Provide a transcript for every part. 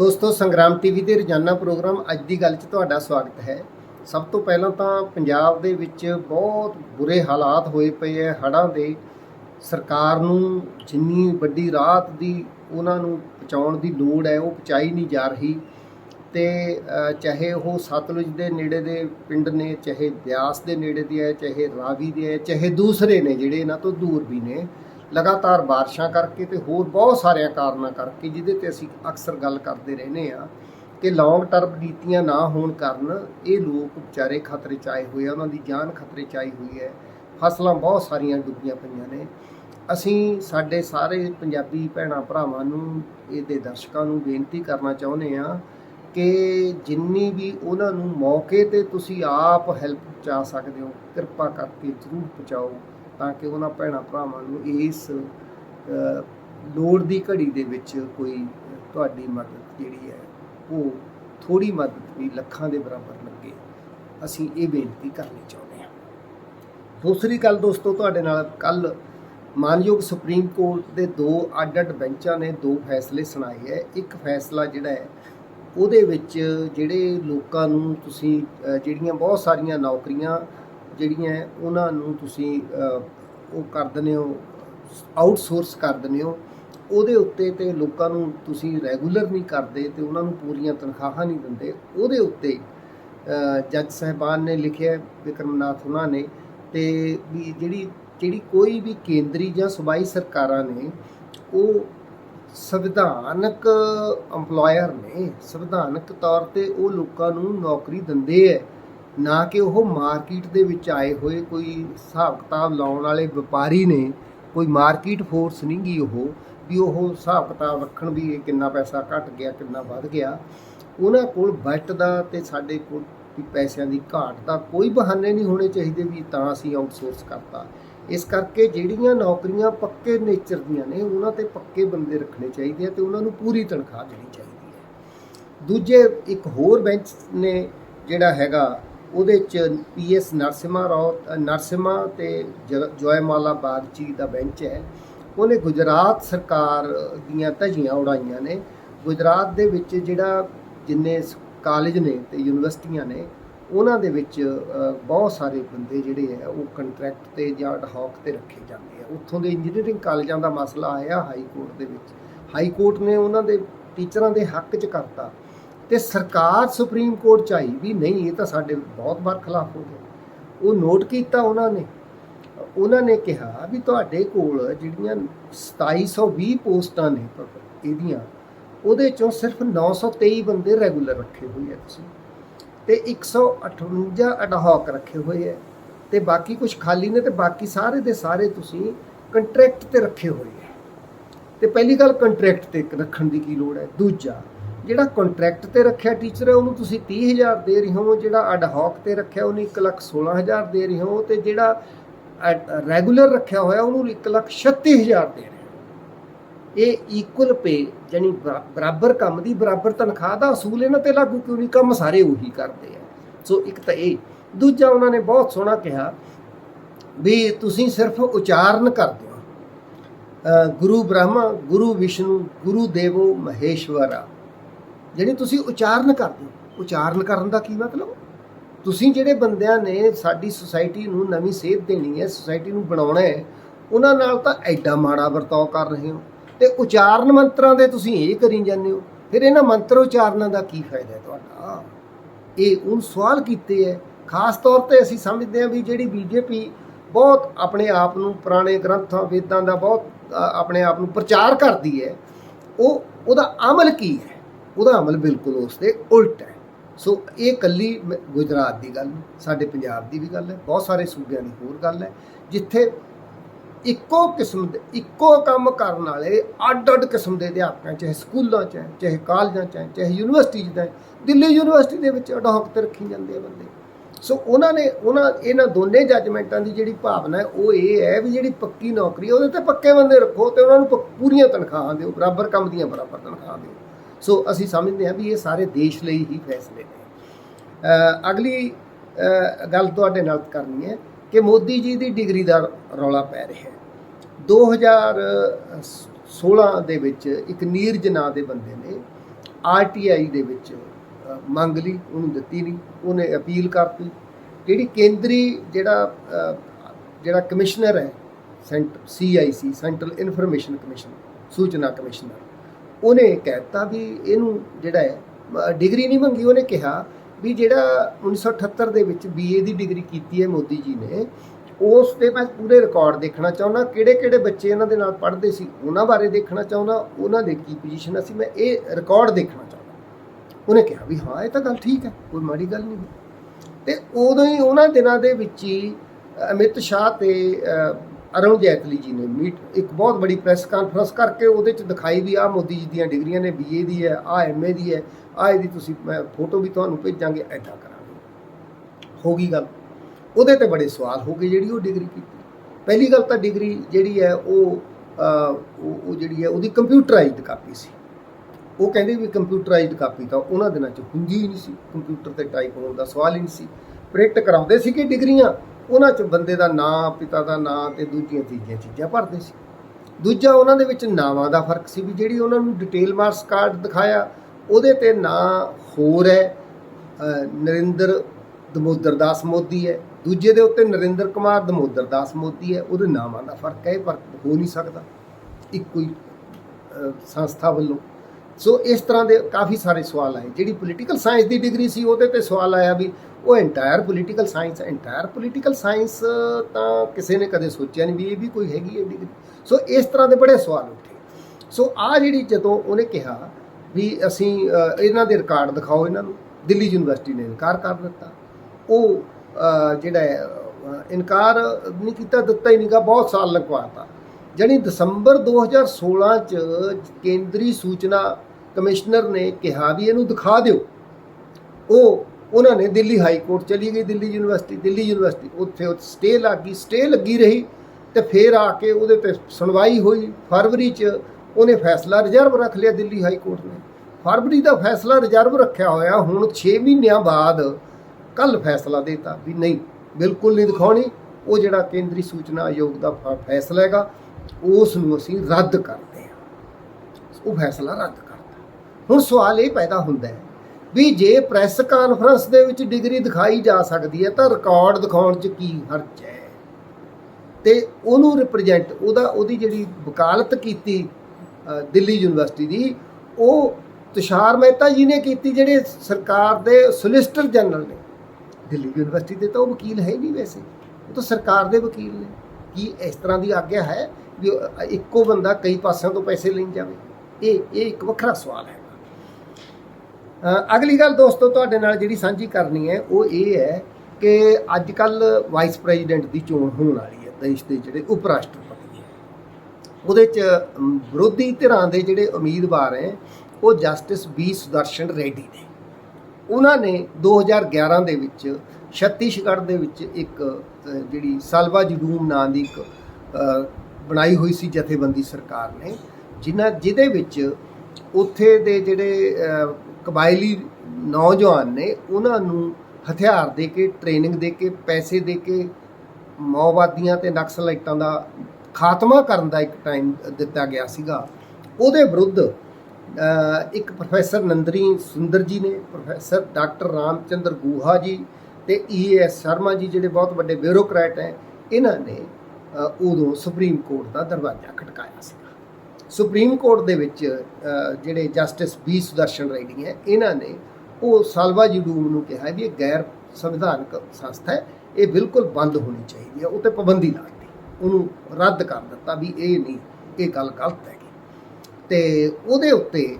ਦੋਸਤੋ, ਸੰਗਰਾਮ ਟੀਵੀ ਦੇ ਰੋਜ਼ਾਨਾ ਪ੍ਰੋਗਰਾਮ ਅੱਜ ਦੀ ਗੱਲ 'ਚ ਤੁਹਾਡਾ ਸਵਾਗਤ ਹੈ। ਸਭ ਤੋਂ ਪਹਿਲਾਂ ਤਾਂ ਪੰਜਾਬ ਦੇ ਵਿੱਚ ਬਹੁਤ ਬੁਰੇ ਹਾਲਾਤ ਹੋਏ ਪਏ ਹੈ। ਹੜ੍ਹਾਂ ਦੇ ਸਰਕਾਰ ਨੂੰ ਜਿੰਨੀ ਵੱਡੀ ਰਾਹਤ ਦੀ ਉਹਨਾਂ ਨੂੰ ਪਹੁੰਚਾਉਣ ਦੀ ਲੋੜ ਹੈ, ਉਹ ਪਹੁੰਚਾਈ ਨਹੀਂ ਜਾ ਰਹੀ। ਤੇ ਚਾਹੇ ਉਹ ਸਤਲੁਜ ਦੇ ਨੇੜੇ ਦੇ ਪਿੰਡ ਨੇ, ਚਾਹੇ ਬਿਆਸ ਦੇ ਨੇੜੇ ਦੀ ਹੈ, ਚਾਹੇ ਰਾਵੀ ਦੇ ਹੈ, ਚਾਹੇ ਦੂਸਰੇ ਨੇ ਜਿਹੜੇ ਇਹਨਾਂ ਤੋਂ ਦੂਰ ਵੀ ਨੇ ਲਗਾਤਾਰ ਬਾਰਿਸ਼ਾਂ ਕਰਕੇ ਤੇ ਹੋਰ ਬਹੁਤ ਸਾਰਿਆਂ ਕਾਰਨਾਂ ਕਰਕੇ, ਜਿਹਦੇ ਤੇ ਅਸੀਂ ਅਕਸਰ ਗੱਲ ਕਰਦੇ ਰਹਿੰਦੇ ਆ ਕਿ ਲੌਂਗ ਟਰਮ ਨੀਤੀਆਂ ਨਾ ਹੋਣ ਕਾਰਨ ਇਹ ਲੋਕ ਵਿਚਾਰੇ ਖਤਰੇ 'ਚ ਆਏ ਹੋਏ ਆ, ਉਹਨਾਂ ਦੀ ਜਾਨ ਖਤਰੇ 'ਚ ਆਈ ਹੋਈ ਹੈ। ਫਸਲਾਂ ਬਹੁਤ ਸਾਰੀਆਂ ਡੁੱਬੀਆਂ ਪਈਆਂ ਨੇ। ਅਸੀਂ ਸਾਡੇ ਸਾਰੇ ਪੰਜਾਬੀ ਭੈਣਾਂ ਭਰਾਵਾਂ ਨੂੰ, ਇਹਦੇ ਦਰਸ਼ਕਾਂ ਨੂੰ ਬੇਨਤੀ ਕਰਨਾ ਚਾਹੁੰਦੇ ਆ ਕਿ ਜਿੰਨੀ ਵੀ ਉਹਨਾਂ ਨੂੰ ਮੌਕੇ ਤੇ ਤੁਸੀਂ ਆਪ ਹੈਲਪ ਪਹੁੰਚਾ ਸਕਦੇ ਹੋ, ਕਿਰਪਾ ਕਰਕੇ ਜ਼ਰੂਰ ਪਹੁੰਚਾਓ। ਤਾਂ ਕਿ ਉਹਨਾਂ ਭੈਣਾਂ ਭਰਾਵਾਂ ਨੂੰ ਇਸ ਲੋੜ ਦੀ ਘੜੀ ਦੇ ਵਿੱਚ ਕੋਈ ਤੁਹਾਡੀ ਮਦਦ ਜਿਹੜੀ ਹੈ, ਉਹ ਥੋੜੀ ਮਦਦ ਵੀ ਲੱਖਾਂ ਦੇ ਬਰਾਬਰ ਲੱਗੇ। ਅਸੀਂ ਇਹ ਬੇਨਤੀ ਕਰਨੀ ਚਾਹੁੰਦੇ ਹਾਂ। ਦੂਸਰੀ ਗੱਲ ਦੋਸਤੋ, ਤੁਹਾਡੇ ਨਾਲ ਕੱਲ ਮਾਨਯੋਗ ਸੁਪਰੀਮ ਕੋਰਟ ਦੇ ਦੋ ਅੱਡ-ਅੱਡ ਬੈਂਚਾਂ ਨੇ ਦੋ ਫੈਸਲੇ ਸੁਣਾਏ ਹੈ। ਇੱਕ ਫੈਸਲਾ ਜਿਹੜਾ ਹੈ, ਉਹਦੇ ਵਿੱਚ ਜਿਹੜੇ ਲੋਕਾਂ ਨੂੰ ਤੁਸੀਂ ਜਿਹੜੀਆਂ ਬਹੁਤ ਸਾਰੀਆਂ ਨੌਕਰੀਆਂ ਜਿਹੜੀਆਂ ਉਹਨਾਂ ਨੂੰ ਤੁਸੀਂ ਉਹ ਕਰ ਦਿੰਦੇ ਹੋ ਆਊਟਸੋਰਸ ਕਰ ਦਿੰਦੇ ਹੋ। ਉਹਦੇ ਉੱਤੇ ਤੇ ਲੋਕਾਂ ਨੂੰ ਤੁਸੀਂ ਰੈਗੂਲਰ ਨਹੀਂ ਕਰਦੇ ਤੇ ਉਹਨਾਂ ਨੂੰ ਪੂਰੀਆਂ ਤਨਖਾਹਾਂ ਨਹੀਂ ਦਿੰਦੇ। ਉਹਦੇ ਉੱਤੇ ਜੱਜ ਸਾਹਿਬਾਨ ਨੇ ਲਿਖਿਆ ਹੈ, ਵਿਕਰਮਨਾਥ ਉਹਨਾਂ ਨੇ ਤੇ ਵੀ ਜਿਹੜੀ ਜਿਹੜੀ ਕੋਈ ਵੀ ਕੇਂਦਰੀ ਜਾਂ ਸੂਬਾਈ ਸਰਕਾਰਾਂ ਨੇ ਉਹ ਸੰਵਿਧਾਨਕ EMPLOYER ਨੇ ਸੰਵਿਧਾਨਕ ਤੌਰ ਤੇ ਉਹ ਲੋਕਾਂ ਨੂੰ ਨੌਕਰੀ ਦਿੰਦੇ ਐ ਨਾ ਕਿ ਉਹ ਮਾਰਕੀਟ ਦੇ ਵਿੱਚ ਆਏ ਹੋਏ ਕੋਈ ਹਿਸਾਬ ਕਿਤਾਬ ਲਾਉਣ ਵਾਲੇ ਵਪਾਰੀ ਨੇ, ਕੋਈ ਮਾਰਕੀਟ ਫੋਰਸ ਨਹੀਂ ਗੀ ਉਹ, ਵੀ ਉਹ ਹਿਸਾਬ ਕਿਤਾਬ ਰੱਖਣ ਵੀ ਇਹ ਕਿੰਨਾ ਪੈਸਾ ਘਟ ਗਿਆ, ਕਿੰਨਾ ਵੱਧ ਗਿਆ। ਉਹਨਾਂ ਕੋਲ ਬਜਟ ਦਾ ਤੇ ਸਾਡੇ ਕੋਲ ਵੀ ਪੈਸਿਆਂ ਦੀ ਘਾਟ ਦਾ ਕੋਈ ਬਹਾਨੇ ਨਹੀਂ ਹੋਣੇ ਚਾਹੀਦੇ ਵੀ ਤਾਂ ਅਸੀਂ ਆਊਟਸੋਰਸ ਕਰਤਾ। ਇਸ ਕਰਕੇ ਜਿਹੜੀਆਂ ਨੌਕਰੀਆਂ ਪੱਕੇ ਨੇਚਰ ਦੀਆਂ ਨੇ, ਉਹਨਾਂ ਤੇ ਪੱਕੇ ਬੰਦੇ ਰੱਖਣੇ ਚਾਹੀਦੇ ਆ ਤੇ ਉਹਨਾਂ ਨੂੰ ਪੂਰੀ ਤਨਖਾਹ ਦੇਣੀ ਚਾਹੀਦੀ ਹੈ। ਦੂਜੇ ਇੱਕ ਹੋਰ ਬੈਂਚ ਨੇ ਜਿਹੜਾ ਹੈਗਾ ਉਹਦੇ ਚ ਪੀਐਸ ਨਰਸਿਮਾ ਰਾਓ ਨਰਸਿਮਾ ਤੇ ਜ- ਜੋਇਮਾਲਾ ਬਾਗਚੀ ਦਾ ਬੈਂਚ ਹੈ। ਉਹਨੇ ਗੁਜਰਾਤ ਸਰਕਾਰ ਦੀਆਂ ਧਜੀਆਂ ਉਡਾਈਆਂ ਨੇ। ਗੁਜਰਾਤ ਦੇ ਵਿੱਚ ਜਿਹੜਾ ਜਿੰਨੇ ਸ- ਕਾਲਜ ਨੇ ਤੇ ਯੂਨੀਵਰਸਿਟੀਆਂ ਨੇ, ਉਹਨਾਂ ਦੇ ਵਿੱਚ ਬਹੁਤ ਸਾਰੇ ਬੰਦੇ ਜਿਹੜੇ ਆ ਉਹ ਕੰਟਰੈਕਟ ਤੇ ਜਾਂ ਅਡਹੌਕ ਤੇ ਰੱਖੇ ਜਾਂਦੇ ਆ। ਉੱਥੋਂ ਦੇ ਇੰਜੀਨੀਅਰਿੰਗ ਕਾਲਜਾਂ ਦਾ ਮਸਲਾ ਆਇਆ ਹਾਈ ਕੋਰਟ ਦੇ ਵਿੱਚ। ਹਾਈ ਕੋਰਟ ਨੇ ਉਹਨਾਂ ਦੇ ਟੀਚਰਾਂ ਦੇ ਹੱਕ 'ਚ ਕਰਤਾ। ਤੇ ਸਰਕਾਰ ਸੁਪਰੀਮ ਕੋਰਟ 'ਚ ਆਈ ਵੀ ਨਹੀਂ, ਇਹ ਤਾਂ ਸਾਡੇ ਬਹੁਤ ਵਾਰ ਖਿਲਾਫ ਹੋ ਗਿਆ। ਉਹ ਨੋਟ ਕੀਤਾ ਉਹਨਾਂ ਨੇ। ਉਹਨਾਂ ਨੇ ਕਿਹਾ ਵੀ ਤੁਹਾਡੇ ਕੋਲ ਜਿਹੜੀਆਂ 2720 ਪੋਸਟਾਂ ਨੇ ਇਹਦੀਆਂ, ਉਹਦੇ ਚੋਂ ਸਿਰਫ 923 ਬੰਦੇ ਰੈਗੂਲਰ ਰੱਖੇ ਹੋਏ ਆ ਤੁਸੀਂ। ਤੇ 158 ਅਡਹੌਕ ਰੱਖੇ ਹੋਏ ਹੈ ਤੇ ਬਾਕੀ ਕੁਝ ਖਾਲੀ ਨੇ ਤੇ ਬਾਕੀ ਸਾਰੇ ਦੇ ਸਾਰੇ ਤੁਸੀਂ ਕੰਟਰੈਕਟ ਤੇ ਰੱਖੇ ਹੋਏ ਹੈ ਤੇ ਪਹਿਲੀ ਗੱਲ ਕੰਟਰੈਕਟ ਤੇ ਰੱਖਣ ਦੀ ਕੀ ਲੋੜ ਹੈ? ਦੂਜਾ ਜਿਹੜਾ ਕੰਟਰੈਕਟ ਤੇ ਰੱਖਿਆ ਟੀਚਰ ਹੈ, ਉਹਨੂੰ ਤੁਸੀਂ 30000 ਦੇ ਰਹੇ ਹੋ, ਜਿਹੜਾ ਅਡਹੌਕ ਤੇ ਰੱਖਿਆ, ਉਹਨੂੰ 116000 ਦੇ ਰਹੇ ਹੋ ਤੇ ਜਿਹੜਾ ਰੈਗੂਲਰ ਰੱਖਿਆ ਹੋਇਆ, ਉਹਨੂੰ 136000 ਦੇ ਰਹੇ ਹੋ। ਇਹ ਇਕੁਅਲ ਪੇ ਯਾਨੀ ਬਰਾ- ਬਰਾਬਰ ਕੰਮ ਦੀ ਬਰਾਬਰ ਤਨਖਾਹ ਦਾ ਅਸੂਲ ਇਹਨਾਂ ਤੇ ਲਾਗੂ ਕਿਉਂ ਨਹੀਂ? ਕੰਮ ਸਾਰੇ ਉਹੀ ਕਰਦੇ ਆ। ਸੋ ਇੱਕ ਤਾਂ ਇਹ। ਦੂਜਾ ਉਹਨਾਂ ਨੇ ਬਹੁਤ ਸੋਹਣਾ ਕਿਹਾ ਵੀ ਤੁਸੀਂ ਸਿਰਫ ਉਚਾਰਨ ਕਰਦੇ ਹੋ। ਗੁਰੂ ਬ੍ਰਹਮਾ, ਗੁਰੂ ਵਿਸ਼ਨੂੰ, ਗੁਰੂ ਦੇਵੋ ਮਹੇਸ਼ਵਰਾ। ਜਿਹੜੀ ਤੁਸੀਂ ਉਚਾਰਨ ਕਰਦੇ ਹੋ। ਉਚਾਰਨ ਕਰਨ ਦਾ ਕੀ ਮਤਲਬ? ਤੁਸੀਂ ਜਿਹੜੇ ਬੰਦਿਆਂ ਨੇ ਸਾਡੀ ਸੁਸਾਇਟੀ ਨੂੰ ਨਵੀਂ ਸੇਧ ਦੇਣੀ ਹੈ, ਸੁਸਾਇਟੀ ਨੂੰ ਬਣਾਉਣਾ ਹੈ, ਉਹਨਾਂ ਨਾਲ ਤਾਂ ਐਡਾ ਮਾੜਾ ਵਰਤਾਓ ਕਰ ਰਹੇ ਹੋ। ਤੇ ਉਚਾਰਨ ਮੰਤਰਾਂ ਦੇ ਤੁਸੀਂ ਇਹ ਕਰੀ ਜਾਂਦੇ ਹੋ। ਫਿਰ ਇਹਨਾਂ ਮੰਤਰ ਉਚਾਰਨਾਂ ਦਾ ਕੀ ਫਾਇਦਾ ਹੈ ਤੁਹਾਡਾ? ਇਹ ਉਹ ਸਵਾਲ ਕੀਤੇ ਹੈ। ਖਾਸ ਤੌਰ ਤੇ ਅਸੀਂ ਸਮਝਦੇ ਹਾਂ ਵੀ ਜਿਹੜੀ ਬੀਜੇਪੀ ਬਹੁਤ ਆਪਣੇ ਆਪ ਨੂੰ ਪੁਰਾਣੇ ਗ੍ਰੰਥਾਂ, ਵੇਦਾਂ ਦਾ ਬਹੁਤ ਆਪਣੇ ਆਪ ਨੂੰ ਪ੍ਰਚਾਰ ਕਰਦੀ ਹੈ, ਉਹ, ਉਹਦਾ ਅਮਲ ਕੀ ਹੈ? ਉਹਦਾ ਅਮਲ ਬਿਲਕੁਲ ਉਸ ਦੇ ਉਲਟ ਹੈ। ਸੋ ਇਹ ਕੱਲੀ ਮ- ਗੁਜਰਾਤ ਦੀ ਗੱਲ ਸਾਡੇ ਪੰਜਾਬ ਦੀ ਵੀ ਗੱਲ ਹੈ, ਬਹੁਤ ਸਾਰੇ ਸੂਬਿਆਂ ਦੀ ਹੋਰ ਗੱਲ ਹੈ, ਜਿੱਥੇ ਇੱਕੋ ਕਿਸਮ ਦੇ, ਇੱਕੋ ਕੰਮ ਕਰਨ ਵਾਲੇ ਅੱਡ-ਅੱਡ ਕਿਸਮ ਦੇ ਅਧਿਆਪਕਾਂ, ਚਾਹੇ ਸਕੂਲਾਂ 'ਚ ਹੈ, ਚਾਹੇ ਕਾਲਜਾਂ 'ਚ ਹੈ, ਚਾਹੇ ਯੂਨੀਵਰਸਿਟੀ 'ਚ ਹੈ, ਦਿੱਲੀ ਯੂਨੀਵਰਸਿਟੀ ਦੇ ਵਿੱਚ ਅਡਹੌਕ ਤੇ ਰੱਖੀ ਜਾਂਦੇ ਆ ਬੰਦੇ। ਸੋ ਉਹਨਾਂ ਨੇ, ਉਹਨਾਂ, ਇਹਨਾਂ ਦੋਨੇ ਜੱਜਮੈਂਟਾਂ ਦੀ ਜਿਹੜੀ ਭਾਵਨਾ ਹੈ, ਉਹ ਇਹ ਹੈ ਵੀ ਜਿਹੜੀ ਪੱਕੀ ਨੌਕਰੀ ਉਹਦੇ ਤੇ ਪੱਕੇ ਬੰਦੇ ਰੱਖੋ ਤੇ ਉਹਨਾਂ ਨੂੰ ਪੂਰੀਆਂ ਤਨਖਾਹਾਂ ਦਿਓ, ਬਰਾਬਰ ਕੰਮ ਦੀਆਂ ਬਰਾਬਰ ਤਨਖਾਹਾਂ ਦਿਓ। ਸੋ ਅਸੀਂ ਸਮਝਦੇ ਹਾਂ ਵੀ ਇਹ ਸਾਰੇ ਦੇਸ਼ ਲਈ ਹੀ ਫੈਸਲੇ ਨੇ। ਅਗਲੀ ਗੱਲ ਤੁਹਾਡੇ ਨਾਲ ਕਰਨੀ ਹੈ ਕਿ ਮੋਦੀ ਜੀ ਦੀ ਡਿਗਰੀ ਦਾ ਰੌਲਾ ਪੈ ਰਿਹਾ ਹੈ। 2016 ਦੇ ਵਿੱਚ ਇੱਕ ਨੀਰਜ ਨਾਂ ਦੇ ਬੰਦੇ ਨੇ ਆਰਟੀਆਈ ਦੇ ਵਿੱਚ ਮੰਗ ਲਈ, ਉਹਨੂੰ ਦਿੱਤੀ ਨਹੀਂ, ਉਹਨੇ ਅਪੀਲ ਕਰਤੀ। ਜਿਹੜੀ ਕੇਂਦਰੀ ਜਿਹੜਾ ਜਿਹੜਾ ਕਮਿਸ਼ਨਰ ਹੈ, ਸੈਂਟ ਸੀਆਈਸੀ ਸੈਂਟਰਲ ਇਨਫੋਰਮੇਸ਼ਨ ਕਮਿਸ਼ਨ, ਸੂਚਨਾ ਕਮਿਸ਼ਨਰ ਉਹਨੇ ਕਹਿਤਾ ਵੀ ਇਹਨੂੰ ਜਿਹੜਾ ਹੈ ਡਿਗਰੀ ਨਹੀਂ ਮੰਗੀ, ਉਹਨੇ ਕਿਹਾ ਵੀ ਜਿਹੜਾ 1978 ਦੇ ਵਿੱਚ ਬੀਏ ਦੀ ਡਿਗਰੀ ਕੀਤੀ ਹੈ ਮੋਦੀ ਜੀ ਨੇ, ਉਸ 'ਤੇ ਮੈਂ ਪੂਰੇ ਰਿਕਾਰਡ ਦੇਖਣਾ ਚਾਹੁੰਦਾ, ਕਿਹੜੇ ਕਿਹੜੇ ਬੱਚੇ ਇਹਨਾਂ ਦੇ ਨਾਲ ਪੜ੍ਹਦੇ ਸੀ, ਉਹਨਾਂ ਬਾਰੇ ਦੇਖਣਾ ਚਾਹੁੰਦਾ, ਉਹਨਾਂ ਦੇ ਕੀ ਪੋਜੀਸ਼ਨ ਸੀ, ਮੈਂ ਇਹ ਰਿਕਾਰਡ ਦੇਖਣਾ ਚਾਹੁੰਦਾ। ਉਹਨੇ ਕਿਹਾ ਵੀ ਹਾਂ, ਇਹ ਤਾਂ ਗੱਲ ਠੀਕ ਹੈ, ਕੋਈ ਮਾੜੀ ਗੱਲ ਨਹੀਂ। ਤੇ ਉਦੋਂ ਹੀ ਉਹਨਾਂ ਦਿਨਾਂ ਦੇ ਵਿੱਚ ਹੀ ਅਮਿਤ ਸ਼ਾਹ ਤੇ ਅਰੁਣ ਜੈਤਲੀ ਜੀ ਨੇ ਮੀਟ ਇੱਕ ਬਹੁਤ ਬੜੀ ਪ੍ਰੈਸ ਕਾਨਫਰੰਸ ਕਰਕੇ ਉਹਦੇ ਚ ਦਿਖਾਈ ਵੀ ਆ ਮੋਦੀ ਜੀ ਦੀਆਂ ਡਿਗਰੀਆਂ ਨੇ ਬੀਏ ਦੀ ਹੈ ਆ ਐਮਏ ਦੀ ਹੈ ਆ ਇਹਦੀ ਤੁਸੀਂ, ਮੈਂ ਫੋਟੋ ਵੀ ਤੁਹਾਨੂੰ ਭੇਜਾਂਗੇ ਐਦਾਂ ਕਰਾਂਗੇ। ਹੋ ਗਈ ਗੱਲ। ਉਹਦੇ ਤੇ ਬੜੇ ਸਵਾਲ ਹੋ ਗਏ ਜਿਹੜੀ ਉਹ ਡਿਗਰੀ ਕੀਤੀ। ਪਹਿਲੀ ਗੱਲ ਤਾਂ ਡਿਗਰੀ ਜਿਹੜੀ ਹੈ ਉਹ ਉਹ ਉਹ ਜਿਹੜੀ ਹੈ ਉਹਦੀ ਕੰਪਿਊਟਰਾਈਜ਼ਡ ਕਾਪੀ ਸੀ। ਉਹ ਕਹਿੰਦੇ ਵੀ ਕੰਪਿਊਟਰਾਈਜ਼ਡ ਕਾਪੀ ਤਾਂ ਉਹਨਾਂ ਦਿਨਾਂ 'ਚ ਹੁੰਦੀ ਹੀ ਨਹੀਂ ਸੀ। ਕੰਪਿਊਟਰ ਤੇ ਟਾਈਪ ਹੋਣ ਦਾ ਸਵਾਲ ਹੀ ਨਹੀਂ ਸੀ। ਪ੍ਰਿੰਟ ਕਰਾਉਂਦੇ ਸੀ ਕਿ ਡਿਗਰੀਆਂ ਉਹਨਾਂ 'ਚ ਬੰਦੇ ਦਾ ਨਾਂ, ਪਿਤਾ ਦਾ ਨਾਂ ਤੇ ਦੂਜੀਆਂ ਤੀਜੀਆਂ ਚੀਜ਼ਾਂ ਭਰਦੇ ਸੀ। ਦੂਜਾ ਉਹਨਾਂ ਦੇ ਵਿੱਚ ਨਾਵਾਂ ਦਾ ਫ਼ਰਕ ਸੀ ਵੀ ਜਿਹੜੀ ਉਹਨਾਂ ਨੂੰ ਡਿਟੇਲ ਮਾਰਕਸ ਕਾਰਡ ਦਿਖਾਇਆ, ਉਹਦੇ ਤੇ ਨਾਂ ਹੋਰ ਹੈ ਨਰਿੰਦਰ ਦਮੋਦਰ ਦਾਸ ਮੋਦੀ ਹੈ। ਦੂਜੇ ਦੇ ਉੱਤੇ ਨਰਿੰਦਰ ਕੁਮਾਰ ਦਮੋਦਰ ਦਾਸ ਮੋਦੀ ਹੈ, ਉਹਦੇ ਨਾਵਾਂ ਦਾ ਫ਼ਰਕ ਹੈ, ਇਹ ਫ਼ਰਕ ਹੋ ਨਹੀਂ ਸਕਦਾ। ਇੱਕੋ ਹੀ ਸੰਸਥਾ ਵੱਲੋਂ ਸੋ ਇਸ ਤਰ੍ਹਾਂ ਦੇ ਕਾਫੀ ਸਾਰੇ ਸਵਾਲ ਆਏ। ਜਿਹੜੀ ਪੋਲੀਟੀਕਲ ਸਾਇੰਸ ਦੀ ਡਿਗਰੀ ਸੀ, ਉਹਦੇ ਤੇ ਸਵਾਲ ਆਇਆ ਵੀ ਉਹ entire political science entire political science ਤਾਂ ਕਿਸੇ ਨੇ ਕਦੇ ਸੋਚਿਆ ਨਹੀਂ ਵੀ ਇਹ ਵੀ ਕੋਈ ਹੈਗੀ ਹੈ ਡਿਗਰੀ ਸੋ ਇਸ ਤਰ੍ਹਾਂ ਦੇ ਬੜੇ ਸਵਾਲ ਉੱਠੇ। ਸੋ ਆ ਜਿਹੜੀ ਜਦੋਂ ਉਹਨੇ ਕਿਹਾ ਵੀ ਅਸੀਂ ਇਹਨਾਂ ਦੇ ਰਿਕਾਰਡ ਦਿਖਾਓ ਇਹਨਾਂ ਨੂੰ, ਦਿੱਲੀ ਯੂਨੀਵਰਸਿਟੀ ਨੇ ਇਨਕਾਰ ਕਰ ਦਿੱਤਾ। ਉਹ ਜਿਹੜਾ ਇਨਕਾਰ ਨਹੀਂ ਕੀਤਾ, ਦਿੱਤਾ ਹੀ ਨਹੀਂਗਾ ਬਹੁਤ ਸਾਲ ਲਗਵਾਤਾ ਜਾਣੀ ਦਸੰਬਰ 2016 ਚ ਕੇਂਦਰੀ ਸੂਚਨਾ ਕਮਿਸ਼ਨਰ ਨੇ ਕਿਹਾ ਵੀ ਇਹਨੂੰ ਦਿਖਾ ਦਿਓ। ਉਹ, ਉਹਨਾਂ ਨੇ ਦਿੱਲੀ ਹਾਈ ਕੋਰਟ ਚਲੀ ਗਈ, ਦਿੱਲੀ ਯੂਨੀਵਰਸਿਟੀ ਦਿੱਲੀ ਯੂਨੀਵਰਸਿਟੀ, ਉੱਥੇ ਸਟੇ ਲੱਗੀ ਸਟੇ ਲੱਗੀ ਰਹੀ ਤੇ ਫਿਰ ਆ ਕੇ ਉਹਦੇ ਤੇ ਸੁਣਵਾਈ ਹੋਈ। ਫਰਵਰੀ ਚ ਉਹਨੇ ਫੈਸਲਾ ਰਿਜ਼ਰਵ ਰੱਖ ਲਿਆ ਦਿੱਲੀ ਹਾਈ ਕੋਰਟ ਨੇ। ਫਰਵਰੀ ਦਾ ਫੈਸਲਾ ਰਿਜ਼ਰਵ ਰੱਖਿਆ ਹੋਇਆ, ਹੁਣ 6 ਮਹੀਨਿਆਂ ਬਾਅਦ ਕੱਲ ਫੈਸਲਾ ਦਿੱਤਾ ਵੀ ਨਹੀਂ, ਬਿਲਕੁਲ ਨਹੀਂ ਦਿਖਾਉਣੀ। ਉਹ ਜਿਹੜਾ ਕੇਂਦਰੀ ਸੂਚਨਾ ਆਯੋਗ ਦਾ ਫ- ਫੈਸਲਾ ਹੈਗਾ, ਉਸ ਨੂੰ ਅਸੀਂ ਰੱਦ ਕਰਦੇ ਹਾਂ। ਉਹ ਫੈਸਲਾ ਰੱਦ ਕਰਤਾ ਹੁਣ ਸਵਾਲ ਇਹ ਪੈਦਾ ਹੁੰਦਾ ਹੈ ਵੀ ਜੇ ਪ੍ਰੈਸ ਕਾਨਫਰੰਸ ਦੇ ਵਿੱਚ ਡਿਗਰੀ ਦਿਖਾਈ ਜਾ ਸਕਦੀ ਹੈ ਤਾਂ ਰਿਕਾਰਡ ਦਿਖਾਉਣ 'ਚ ਕੀ ਹਰਜ ਹੈ? ਤੇ ਉਹਨੂੰ ਰਿਪਰੈਜ਼ੈਂਟ ਉਹਦਾ, ਉਹਦੀ ਜਿਹੜੀ ਵਕਾਲਤ ਕੀਤੀ ਦਿੱਲੀ ਯੂਨੀਵਰਸਿਟੀ ਦੀ, ਉਹ ਤੁਸ਼ਾਰ ਮਹਿਤਾ ਜੀ ਨੇ ਕੀਤੀ ਜਿਹੜੇ ਸਰਕਾਰ ਦੇ ਸੋਲਿਸਿਟਰ ਜਨਰਲ ਨੇ। ਦਿੱਲੀ ਯੂਨੀਵਰਸਿਟੀ ਦੇ ਤਾਂ ਉਹ ਵਕੀਲ ਹੈ ਹੀ ਨਹੀਂ ਵੈਸੇ। ਉਹ ਤਾਂ ਸਰਕਾਰ ਦੇ ਵਕੀਲ ਨੇ। ਕੀ ਇਸ ਤਰ੍ਹਾਂ ਦੀ ਆਗਿਆ ਹੈ ਵੀ ਇੱਕੋ ਬੰਦਾ ਕਈ ਪਾਸਿਆਂ ਤੋਂ ਪੈਸੇ ਲਈ ਜਾਵੇ? ਇਹ ਇਹ ਇੱਕ ਵੱਖਰਾ ਸਵਾਲ ਹੈ। ਅਗਲੀ ਗੱਲ ਦੋਸਤੋ, ਤੁਹਾਡੇ ਨਾਲ ਜਿਹੜੀ ਸਾਂਝੀ ਕਰਨੀ ਹੈ, ਉਹ ਇਹ ਹੈ ਕਿ ਅੱਜ ਕੱਲ ਵਾਈਸ ਪ੍ਰੈਜ਼ੀਡੈਂਟ ਦੀ ਚੋਣ ਹੋਣ ਵਾਲੀ ਹੈ, ਦੇਸ਼ ਦੇ ਜਿਹੜੇ ਉਪ ਰਾਸ਼ਟਰਪਤੀ ਹੈ। ਉਹਦੇ ਚ ਵਿਰੋਧੀ ਧਿਰਾਂ ਦੇ ਜਿਹੜੇ ਉਮੀਦਵਾਰ ਹੈ, ਉਹ ਜਸਟਿਸ ਬੀ ਸੁਦਰਸ਼ਨ ਰੈਡੀ ਨੇ। ਉਹਨਾਂ ਨੇ 2011 ਦੇ ਵਿੱਚ ਛੱਤੀਸਗੜ੍ਹ ਦੇ ਵਿੱਚ ਇੱਕ ਜਿਹੜੀ ਸਲਵਾ ਜਡੂਮ ਨਾਂ ਦੀ ਇੱਕ ਬਣਾਈ ਹੋਈ ਸੀ ਜਥੇਬੰਦੀ ਸਰਕਾਰ ਨੇ, ਜਿਨ੍ਹਾਂ, ਜਿਹਦੇ ਵਿੱਚ ਉੱਥੇ ਦੇ ਜਿਹੜੇ ਕਬਾਇਲੀ ਨੌਜਵਾਨ ਨੇ ਉਹਨਾਂ ਨੂੰ ਹਥਿਆਰ ਦੇ ਕੇ ਟ੍ਰੇਨਿੰਗ ਦੇ ਕੇ, ਪੈਸੇ ਦੇ ਕੇ ਮਾਓਵਾਦੀਆਂ ਤੇ ਨਕਸਲਾਈਟਾਂ ਦਾ ਖਾਤਮਾ ਕਰਨ ਦਾ ਇੱਕ ਟਾਈਮ ਦਿੱਤਾ ਗਿਆ ਸੀਗਾ। ਉਹਦੇ ਵਿਰੁੱਧ ਇੱਕ ਪ੍ਰੋਫੈਸਰ ਨੰਦਰੀ ਸੁੰਦਰ ਜੀ ਨੇ ਪ੍ਰੋਫੈਸਰ ਡਾਕਟਰ ਰਾਮਚੰਦਰ ਗੂਹਾ ਜੀ ਤੇ ਈਐਸ ਸ਼ਰਮਾ ਜੀ, ਜਿਹੜੇ ਬਹੁਤ ਵੱਡੇ ਬਿਊਰੋਕਰੈਟ ਹੈ, ਇਹਨਾਂ ਨੇ ਉਦੋਂ ਸੁਪਰੀਮ ਕੋਰਟ ਦਾ ਦਰਵਾਜ਼ਾ ਖਟਕਾਇਆ ਸੀ। ਸੁਪਰੀਮ ਕੋਰਟ ਦੇ ਵਿੱਚ ਜਿਹੜੇ ਜਸਟਿਸ ਬੀ ਸੁਦਰਸ਼ਨ ਰੈਡੀ ਹੈ, ਇਹਨਾਂ ਨੇ ਉਹ ਸਾਲਵਾ ਜਡੂਮ ਨੂੰ ਕਿਹਾ ਵੀ ਇਹ ਗੈਰ ਸੰਵਿਧਾਨਕ ਸੰਸਥਾ ਹੈ, ਇਹ ਬਿਲਕੁਲ ਬੰਦ ਹੋਣੀ ਚਾਹੀਦੀ ਹੈ, ਉਹ ਤੇ ਪਾਬੰਦੀ ਲਾ ਦਿੱਤੀ। ਉਹਨੂੰ ਰੱਦ ਕਰ ਦਿੱਤਾ ਵੀ ਇਹ ਨਹੀਂ, ਇਹ ਗੱਲ ਗਲਤ ਹੈਗੀ। ਤੇ ਉਹਦੇ ਉੱਤੇ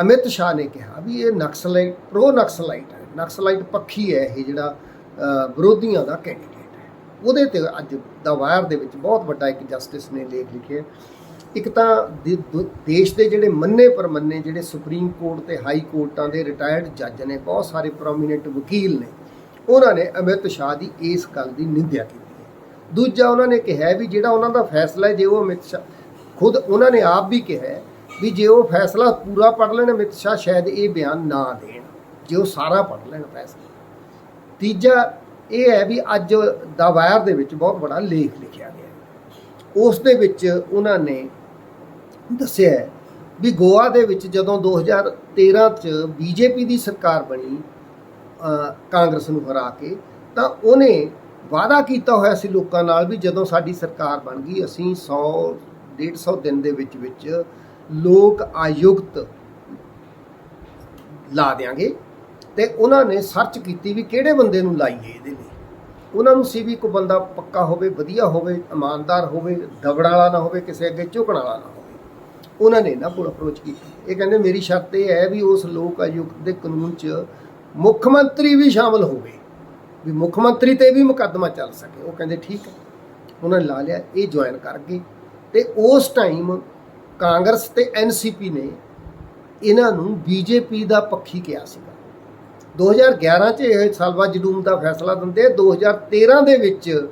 ਅਮਿਤ ਸ਼ਾਹ ਨੇ ਕਿਹਾ ਵੀ ਇਹ ਨਕਸਲਾਈਟ, ਪ੍ਰੋ ਨਕਸਲਾਈਟ ਹੈ, ਨਕਸਲਾਈਟ ਪੱਖੀ ਹੈ ਇਹ ਜਿਹੜਾ ਵਿਰੋਧੀਆਂ ਦਾ ਕੈਂਡੀਡੇਟ ਹੈ। ਉਹਦੇ ਤੇ ਅੱਜ ਦਾ ਵਾਇਰ ਦੇ ਵਿੱਚ ਬਹੁਤ ਵੱਡਾ ਇੱਕ ਜਸਟਿਸ ਨੇ ਲੇਖ ਲਿਖਿਆ ਇੱਕ ਤਾਂ ਦੇਸ਼ ਦੇ ਜਿਹੜੇ ਮੰਨੇ ਪਰਮੰਨੇ ਜਿਹੜੇ ਸੁਪਰੀਮ ਕੋਰਟ ਤੇ ਹਾਈ ਕੋਰਟਾਂ ਦੇ ਰਿਟਾਇਰਡ ਜੱਜ ਨੇ, ਬਹੁਤ ਸਾਰੇ ਪ੍ਰੋਮੀਨੈਂਟ ਵਕੀਲ ਨੇ, ਉਹਨਾਂ ਨੇ ਅਮਿਤ ਸ਼ਾਹ ਦੀ ਇਸ ਗੱਲ ਦੀ ਨਿੰਦਿਆ ਕੀਤੀ ਹੈ। ਦੂਜਾ ਉਹਨਾਂ ਨੇ ਕਿਹਾ ਵੀ ਜਿਹੜਾ ਉਹਨਾਂ ਦਾ ਫੈਸਲਾ ਹੈ, ਜੇ ਉਹ ਅਮਿਤ ਸ਼ਾਹ ਖੁਦ ਉਹਨਾਂ ਨੇ ਆਪ ਵੀ ਕਿਹਾ ਵੀ ਜੇ ਉਹ ਫੈਸਲਾ ਪੂਰਾ ਪੜ੍ਹ ਲੈਣ, ਅਮਿਤ ਸ਼ਾਹ ਸ਼ਾਇਦ ਇਹ ਬਿਆਨ ਨਾ ਦੇਣ, ਜੇ ਉਹ ਸਾਰਾ ਪੜ੍ਹ ਲੈਣ ਫੈਸਲਾ। ਤੀਜਾ ਇਹ ਹੈ ਵੀ ਅੱਜ ਦਾ ਵਾਇਰ ਦੇ ਵਿੱਚ ਬਹੁਤ ਬੜਾ ਲੇਖ ਲਿਖਿਆ ਗਿਆ ਉਸ ਦੇ ਵਿੱਚ ਉਹਨਾਂ ਨੇ ਦੱਸਿਆ ਵੀ ਗੋਆ ਦੇ ਵਿੱਚ ਜਦੋਂ 2013 ਚ ਬੀਜੇਪੀ ਦੀ ਸਰਕਾਰ ਬਣੀ ਕਾਂਗਰਸ ਨੂੰ ਹਰਾ ਕੇ, ਤਾਂ ਉਹਨੇ ਵਾਅਦਾ ਕੀਤਾ ਹੋਇਆ ਸੀ ਲੋਕਾਂ ਨਾਲ ਵੀ ਜਦੋਂ ਸਾਡੀ ਸਰਕਾਰ ਬਣ ਗਈ, ਅਸੀਂ 100 150 ਦਿਨ ਦੇ ਵਿੱਚ ਵਿੱਚ ਲੋਕ ਆਯੁਕਤ ਲਾ ਦਿਆਂਗੇ ਤੇ ਉਹਨਾਂ ਨੇ ਸਰਚ ਕੀਤੀ ਵੀ ਕਿਹੜੇ ਬੰਦੇ ਨੂੰ ਲਾਈਏ ਇਹਦੇ ਲਈ। ਉਹਨਾਂ ਨੂੰ ਸੀ ਵੀ ਕੋਈ ਬੰਦਾ ਪੱਕਾ ਹੋਵੇ, ਵਧੀਆ ਹੋਵੇ, ਇਮਾਨਦਾਰ ਹੋਵੇ ਦਬੜ ਵਾਲਾ ਨਾ ਹੋਵੇ, ਕਿਸੇ ਅੱਗੇ ਝੁਕਣ ਵਾਲਾ ਨਾ ਹੋਵੇ। ਉਹਨਾਂ ਨੇ ਇਹਨਾਂ ਕੋਲ ਅਪਰੋਚ ਕੀਤੀ। ਇਹ ਕਹਿੰਦੇ, ਮੇਰੀ ਸ਼ਰਤ ਇਹ ਹੈ ਵੀ ਉਸ ਲੋਕ ਆਯੁਕਤ ਦੇ ਕਾਨੂੰਨ 'ਚ ਮੁੱਖ ਮੰਤਰੀ ਵੀ ਸ਼ਾਮਲ ਹੋਵੇ, ਵੀ ਮੁੱਖ ਮੰਤਰੀ ਤੇ ਵੀ ਮੁਕੱਦਮਾ ਚੱਲ ਸਕੇ। ਉਹ ਕਹਿੰਦੇ, ਠੀਕ ਹੈ। ਉਹਨਾਂ ਨੇ ਲਾ ਲਿਆ, ਇਹ ਜੁਆਇਨ ਕਰ ਗਏ। ਤੇ ਉਸ ਟਾਈਮ ਕਾਂਗਰਸ ਤੇ ਐਨਸੀਪੀ ਨੇ ਇਹਨਾਂ ਨੂੰ ਬੀਜੇਪੀ ਦਾ ਪੱਖੀ ਕਿਹਾ ਸੀਗਾ। 2011 ਚ ਇਹ ਸਾਲਵਾ ਜਡੂਮ ਦਾ ਫੈਸਲਾ ਦਿੰਦੇ 2013 ਦੇ ਵਿੱਚ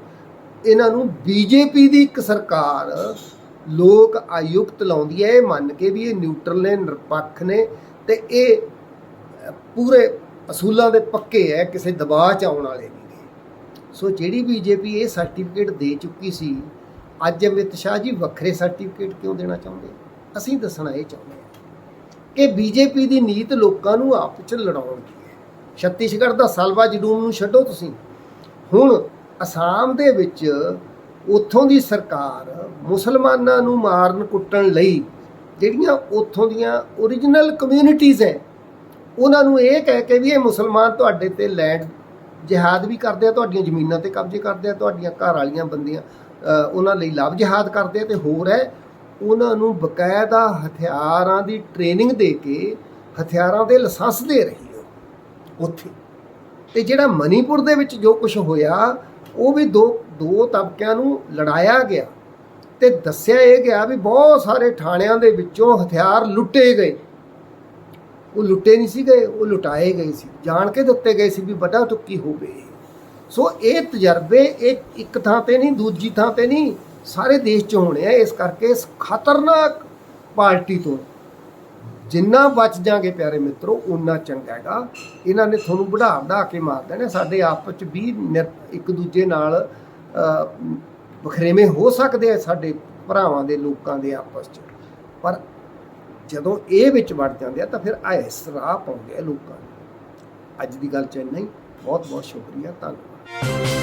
ਇਹਨਾਂ ਨੂੰ ਬੀਜੇਪੀ ਦੀ ਇੱਕ ਸਰਕਾਰ ਲੋਕ ਆਯੁਕਤ ਲਾਉਂਦੀ ਹੈ, ਇਹ ਮੰਨ ਕੇ ਵੀ ਇਹ ਨਿਊਟਰਲ ਨੇ, ਨਿਰਪੱਖ ਨੇ ਤੇ ਇਹ ਪੂਰੇ ਅਸੂਲਾਂ ਦੇ ਪੱਕੇ ਹੈ, ਕਿਸੇ ਦਬਾਅ ਚ ਆਉਣ ਵਾਲੇ ਨਹੀਂ ਗੇ ਸੋ ਜਿਹੜੀ ਬੀਜੇਪੀ ਇਹ ਸਰਟੀਫਿਕੇਟ ਦੇ ਚੁੱਕੀ ਸੀ, ਅੱਜ ਅਮਿਤ ਸ਼ਾਹ ਜੀ ਵੱਖਰੇ ਸਰਟੀਫਿਕੇਟ ਕਿਉਂ ਦੇਣਾ ਚਾਹੁੰਦੇ? ਅਸੀਂ ਦੱਸਣਾ ਇਹ ਚਾਹੁੰਦੇ ਹਾਂ ਕਿ ਬੀਜੇਪੀ ਦੀ ਨੀਤ ਲੋਕਾਂ ਨੂੰ ਆਪਸ ਵਿੱਚ ਲੜਾਉਣ ਦੀ ਹੈ। ਛੱਤੀਸਗੜ੍ਹ ਦਾ ਸਾਲਵਾ ਜਡੂਮ ਨੂੰ ਛੱਡੋ ਤੁਸੀਂ। ਹੁਣ ਅਸਾਮ ਦੇ ਵਿੱਚ ਉੱਥੋਂ ਦੀ ਸਰਕਾਰ ਮੁਸਲਮਾਨਾਂ ਨੂੰ ਮਾਰਨ ਕੁੱਟਣ ਲਈ ਜਿਹੜੀਆਂ ਉੱਥੋਂ ਦੀਆਂ ਓਰੀਜਨਲ ਕਮਿਊਨਿਟੀਜ਼ ਹੈ, ਉਹਨਾਂ ਨੂੰ ਇਹ ਕਹਿ ਕੇ ਵੀ ਇਹ ਮੁਸਲਮਾਨ ਤੁਹਾਡੇ ਤੇ ਲੈਂਡ ਜਿਹਾਦ ਵੀ ਕਰਦੇ ਆ, ਤੁਹਾਡੀਆਂ ਜ਼ਮੀਨਾਂ ਤੇ ਕਬਜ਼ੇ ਕਰਦੇ ਆ, ਤੁਹਾਡੀਆਂ ਘਰ ਵਾਲੀਆਂ ਬੰਦੀਆਂ ਉਹਨਾਂ ਲਈ ਲਾਭ ਜਿਹਾਦ ਕਰਦੇ ਆ ਤੇ ਹੋਰ ਹੈ, ਉਹਨਾਂ ਨੂੰ ਬਕਾਇਦਾ ਹਥਿਆਰਾਂ ਦੀ ਟ੍ਰੇਨਿੰਗ ਦੇ ਕੇ ਹਥਿਆਰਾਂ ਦੇ ਲਾਇਸੈਂਸ ਦੇ ਰਹੀ ਹੈ ਉੱਥੇ। ਤੇ ਜਿਹੜਾ ਮਨੀਪੁਰ ਦੇ ਵਿੱਚ ਜੋ ਕੁਝ ਹੋਇਆ, ਉਹ ਵੀ ਦੋ ਦੋ ਤਬਕਿਆਂ ਨੂੰ ਲੜਾਇਆ ਗਿਆ ਤੇ ਦੱਸਿਆ ਇਹ ਗਿਆ ਵੀ ਬਹੁਤ ਸਾਰੇ ਥਾਣਿਆਂ ਦੇ ਵਿੱਚੋਂ ਹਥਿਆਰ ਲੁੱਟੇ ਗਏ। ਉਹ ਲੁੱਟੇ ਨਹੀਂ ਸੀ ਗਏ ਉਹ ਲੁਟਾਏ ਗਏ ਸੀ। ਜਾਣ ਕੇ ਦਿੱਤੇ ਗਏ ਸੀ ਵੀ ਵੱਡਾ ਟੁੱਕੀ ਹੋਵੇ। ਸੋ ਇਹ ਤਜਰਬੇ ਇਹ ਇੱਕ ਥਾਂ ਤੇ ਨਹੀਂ, ਦੂਜੀ ਥਾਂ ਤੇ ਨਹੀਂ, ਸਾਰੇ ਦੇਸ਼ 'ਚ ਹੋਣੇ ਆ। ਇਸ ਕਰਕੇ ਇਸ ਖਤਰਨਾਕ ਪਾਰਟੀ ਤੋਂ ਜਿੰਨਾ ਬਚ ਜਾਗੇ ਪਿਆਰੇ ਮਿੱਤਰੋ ਉਨਾ ਚੰਗਾ ਹੈਗਾ। ਇਹਨਾਂ ਨੇ ਤੁਹਾਨੂੰ ਵਧਾ ਵਧਾ ਕੇ ਮਾਰ ਦੇਣਾ। ਸਾਡੇ ਆਪਸ ਚ ਵੀ ਨਿਰ- ਇੱਕ ਦੂਜੇ ਨਾਲ ਵਖਰੇਵੇਂ ਹੋ ਸਕਦੇ ਆ ਸਾਡੇ ਭਰਾਵਾਂ ਦੇ, ਲੋਕਾਂ ਦੇ ਆਪਸ ਚ। ਪਰ ਜਦੋਂ ਇਹ ਵਿੱਚ ਵੜ ਜਾਂਦੇ ਆ, ਤਾਂ ਫਿਰ ਆ ਇਸ ਪਾਉਂਦੇ ਆ ਲੋਕਾਂ ਨੂੰ। ਅੱਜ ਦੀ ਗੱਲ ਚ ਇੰਨਾ ਹੀ। ਬਹੁਤ ਬਹੁਤ ਸ਼ੁਕਰੀਆ, ਧੰਨਵਾਦ।